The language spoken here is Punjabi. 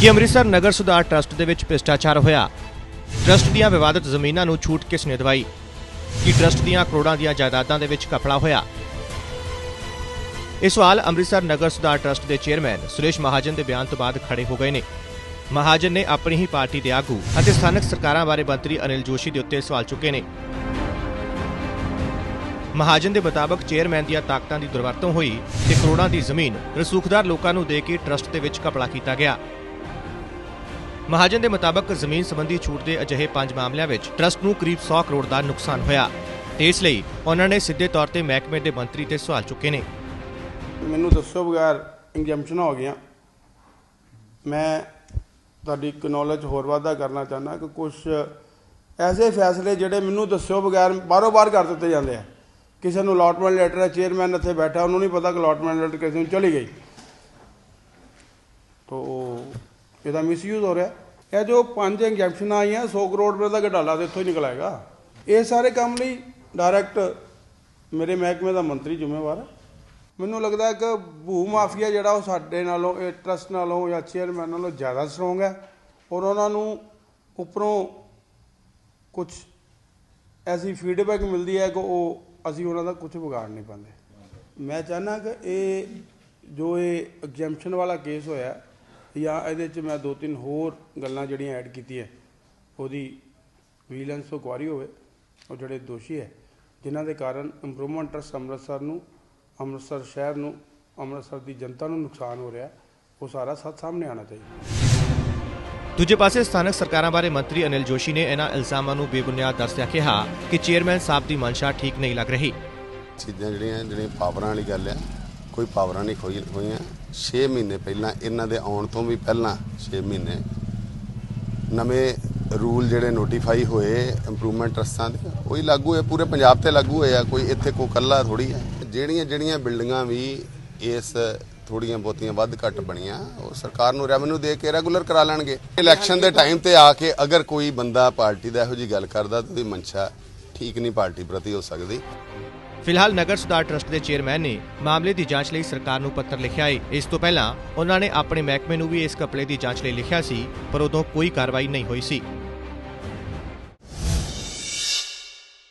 ਕਿ ਅੰਮ੍ਰਿਤਸਰ ਨਗਰ ਸੁਧਾਰ ਟਰਸਟ ਦੇ ਵਿੱਚ ਭ੍ਰਿਸ਼ਟਾਚਾਰ ਹੋਇਆ। ਟਰਸਟ ਦੀਆਂ ਵਿਵਾਦਤ ਜ਼ਮੀਨਾਂ ਨੂੰ ਛੂਟ ਕਿਸ ਨੇ ਦਵਾਈ? ਕਿ ਟਰਸਟ ਦੀਆਂ ਕਰੋੜਾਂ ਦੀਆਂ ਜਾਇਦਾਦਾਂ ਦੇ ਵਿੱਚ ਕਪੜਾ ਹੋਇਆ? ਇਹ ਸਵਾਲ ਅੰਮ੍ਰਿਤਸਰ ਨਗਰ ਸੁਧਾਰ ਟਰਸਟ ਦੇ ਚੇਅਰਮੈਨ ਸੁਰੇਸ਼ ਮਹਾਜਨ ਦੇ ਬਿਆਨ ਤੋਂ ਬਾਅਦ ਖੜੇ ਹੋ ਗਏ ਨੇ। ਮਹਾਜਨ ਨੇ ਆਪਣੀ ਹੀ ਪਾਰਟੀ ਦੇ ਆਗੂ ਅਤੇ ਸਥਾਨਕ ਸਰਕਾਰਾਂ ਬਾਰੇ ਮੰਤਰੀ ਅਨਿਲ ਜੋਸ਼ੀ ਦੇ ਉੱਤੇ ਸਵਾਲ ਚੁੱਕੇ ਨੇ। ਮਹਾਜਨ ਦੇ ਮੁਤਾਬਕ ਚੇਅਰਮੈਨ ਦੀਆਂ ਤਾਕਤਾਂ ਦੀ ਦੁਰਵਰਤੋਂ ਹੋਈ ਤੇ ਕਰੋੜਾਂ ਦੀ ਜ਼ਮੀਨ ਰਸੂਖਦਾਰ ਲੋਕਾਂ ਨੂੰ ਦੇ ਕੇ ਟਰਸਟ ਦੇ ਵਿੱਚ ਕਪੜਾ ਕੀਤਾ ਗਿਆ। ਮਹਾਜਨ ਦੇ ਮੁਤਾਬਕ ਜ਼ਮੀਨ ਸੰਬੰਧੀ ਛੂਟ ਦੇ ਅਜਿਹੇ ਪੰਜ ਮਾਮਲਿਆਂ ਵਿੱਚ ਟਰਸਟ ਨੂੰ ਕਰੀਬ 100 ਕਰੋੜ ਦਾ ਨੁਕਸਾਨ ਹੋਇਆ। ਤੇ ਇਸ ਲਈ ਉਹਨਾਂ ਨੇ ਸਿੱਧੇ ਤੌਰ ਤੇ ਮਹਿਕਮੇ ਦੇ ਮੰਤਰੀ ਤੇ ਸਵਾਲ ਚੁੱਕੇ ਨੇ। ਮੈਨੂੰ ਦੱਸੋ ਬਗੈਰ ਇੰਜੰਪਸ਼ਨ ਹੋ ਗਈਆਂ, ਮੈਂ ਤੁਹਾਡੀ ਨੌਲੇਜ ਹੋਰ ਵਾਧਾ ਕਰਨਾ ਚਾਹੁੰਦਾ ਕਿ ਕੁਝ ਐਸੇ ਫੈਸਲੇ ਜਿਹੜੇ ਮੈਨੂੰ ਦੱਸਿਓ ਬਗੈਰ ਬਾਰੋ ਬਾਰ ਕਰ ਦਿੱਤੇ ਜਾਂਦੇ ਆ। ਕਿਸੇ ਨੂੰ ਅਲਾਟਮੈਂਟ ਲੈਟਰ ਹੈ ਚੇਅਰਮੈਨ ਇੱਥੇ ਬੈਠਾ, ਉਹਨੂੰ ਨਹੀਂ ਪਤਾ ਕਿ ਅਲਾਟਮੈਂਟ ਲੈਟਰ ਕਿਸੇ ਨੂੰ ਚਲੀ ਗਈ। ਤੋ ਇਹਦਾ ਮਿਸਯੂਜ਼ ਹੋ ਰਿਹਾ। ਇਹ ਜੋ ਪੰਜ ਇੰਜੈਕਸ਼ਨਾਂ ਆਈਆਂ 100 ਕਰੋੜ ਰੁਪਏ ਦਾ ਘਟਾਲਾ ਤੇ ਇੱਥੋਂ ਹੀ ਨਿਕਲਏਗਾ ਇਹ ਸਾਰੇ ਕੰਮ ਲਈ ਡਾਇਰੈਕਟ ਮੇਰੇ ਮਹਿਕਮੇ ਦਾ ਮੰਤਰੀ ਜ਼ਿੰਮੇਵਾਰ ਹੈ। ਮੈਨੂੰ ਲੱਗਦਾ ਕਿ ਭੂ ਮਾਫੀਆ ਜਿਹੜਾ ਉਹ ਸਾਡੇ ਨਾਲੋਂ, ਇਹ ਟਰਸਟ ਨਾਲੋਂ ਜਾਂ ਚੇਅਰਮੈਨ ਨਾਲੋਂ ਜ਼ਿਆਦਾ ਸਟਰੋਂਗ ਹੈ ਔਰ ਉਹਨਾਂ ਨੂੰ ਉੱਪਰੋਂ ਕੁਝ ਐਸੀ ਫੀਡਬੈਕ ਮਿਲਦੀ ਹੈ ਕਿ ਉਹ ਅਸੀਂ ਉਹਨਾਂ ਦਾ ਕੁਝ ਵਿਗਾੜ ਨਹੀਂ ਪਾਉਂਦੇ। ਮੈਂ ਚਾਹਨਾ ਕਿ ਇਹ ਜੋ ਇਹ ਐਗਜ਼ੈਂਪਸ਼ਨ ਵਾਲਾ ਕੇਸ ਹੋਇਆ ਜਾਂ ਇਹਦੇ 'ਚ ਮੈਂ ਦੋ ਤਿੰਨ ਹੋਰ ਗੱਲਾਂ ਜਿਹੜੀਆਂ ਐਡ ਕੀਤੀਆਂ ਉਹਦੀ ਵਿਜੀਲੈਂਸ ਤੋਂ ਕੁਆਰੀ ਹੋਵੇ ਉਹ ਜਿਹੜੇ ਦੋਸ਼ੀ ਹੈ ਜਿਨ੍ਹਾਂ ਦੇ ਕਾਰਨ ਇੰਪਰੂਵਮੈਂਟ ਟਰਸਟ ਅੰਮ੍ਰਿਤਸਰ ਨੂੰ ਅੰਮ੍ਰਿਤਸਰ ਸ਼ਹਿਰ ਨੂੰ ਅੰਮ੍ਰਿਤਸਰ ਦੀ ਜਨਤਾ ਨੂੰ ਨੁਕਸਾਨ ਹੋ ਰਿਹਾ ਉਹ ਸਾਰਾ ਸੱਚ ਸਾਹਮਣੇ ਆਉਣਾ ਚਾਹੀਦਾ। ਦੂਜੇ ਪਾਸੇ ਸਥਾਨਕ ਸਰਕਾਰਾਂ ਬਾਰੇ ਮੰਤਰੀ ਅਨਿਲ ਜੋਸ਼ੀ ਨੇ ਇਹਨਾਂ ਇਲਜ਼ਾਮਾਂ ਨੂੰ ਬੇਬੁਨਿਆਦ ਦੱਸਦਿਆਂ ਕਿਹਾ ਕਿ ਚੇਅਰਮੈਨ ਸਾਹਿਬ ਦੀ ਮਨਸ਼ਾ ਠੀਕ ਨਹੀਂ ਲੱਗ ਰਹੀ। ਚੀਜ਼ਾਂ ਜਿਹੜੀਆਂ ਜਿਹੜੀਆਂ ਪਾਵਰਾਂ ਵਾਲੀ ਗੱਲ ਆ ਕੋਈ ਪਾਵਰਾਂ ਨਹੀਂ ਖੋਈ ਹੋਈਆਂ 6 ਮਹੀਨੇ ਪਹਿਲਾਂ ਇਹਨਾਂ ਦੇ ਆਉਣ ਤੋਂ ਵੀ ਪਹਿਲਾਂ 6 ਮਹੀਨੇ ਨਵੇਂ ਰੂਲ ਜਿਹੜੇ ਨੋਟੀਫਾਈ ਹੋਏ ਇੰਪਰੂਵਮੈਂਟ ਟਰਸਟਾਂ ਦੇ, ਉਹੀ ਲਾਗੂ ਹੈ ਪੂਰੇ ਪੰਜਾਬ ਤੇ ਲਾਗੂ ਹੋਏ ਆ, ਕੋਈ ਇੱਥੇ ਕੋ ਕੱਲਾ ਥੋੜੀ ਹੈ। ਜਿਹੜੀਆਂ ਜਿਹੜੀਆਂ ਬਿਲਡਿੰਗਾਂ ਵੀ ਇਸ ਥੋੜੀਆਂ ਬਹੁਤੀਆਂ ਵੱਧ ਘੱਟ ਬਣੀਆਂ, ਉਹ ਸਰਕਾਰ ਨੂੰ ਰੈਵਨਿਊ ਦੇ ਕੇ ਰੈਗੂਲਰ ਕਰਾ ਲੈਣਗੇ। ਇਲੈਕਸ਼ਨ ਦੇ ਟਾਈਮ ਤੇ ਆ ਕੇ ਅਗਰ ਕੋਈ ਬੰਦਾ ਪਾਰਟੀ ਦਾ ਇਹੋ ਜੀ ਗੱਲ ਕਰਦਾ ਤਾਂ ਉਹਦੀ ਮਨਸ਼ਾ ਠੀਕ ਨਹੀਂ ਪਾਰਟੀ ਪ੍ਰਤੀ ਹੋ ਸਕਦੀ। ਫਿਲਹਾਲ ਨਗਰ ਸੁਧਾਰ ਟਰਸਟ ਦੇ ਚੇਅਰਮੈਨ ਨੇ ਮਾਮਲੇ ਦੀ ਜਾਂਚ ਲਈ ਸਰਕਾਰ ਨੂੰ ਪੱਤਰ ਲਿਖਿਆ ਹੈ ਇਸ ਤੋਂ ਪਹਿਲਾਂ ਉਹਨਾਂ ਨੇ ਆਪਣੇ ਮਹਿਕਮੇ ਨੂੰ ਵੀ ਇਸ ਕਪੜੇ ਦੀ ਜਾਂਚ ਲਈ ਲਿਖਿਆ ਸੀ, ਪਰ ਉਦੋਂ ਕੋਈ ਕਾਰਵਾਈ ਨਹੀਂ ਹੋਈ ਸੀ।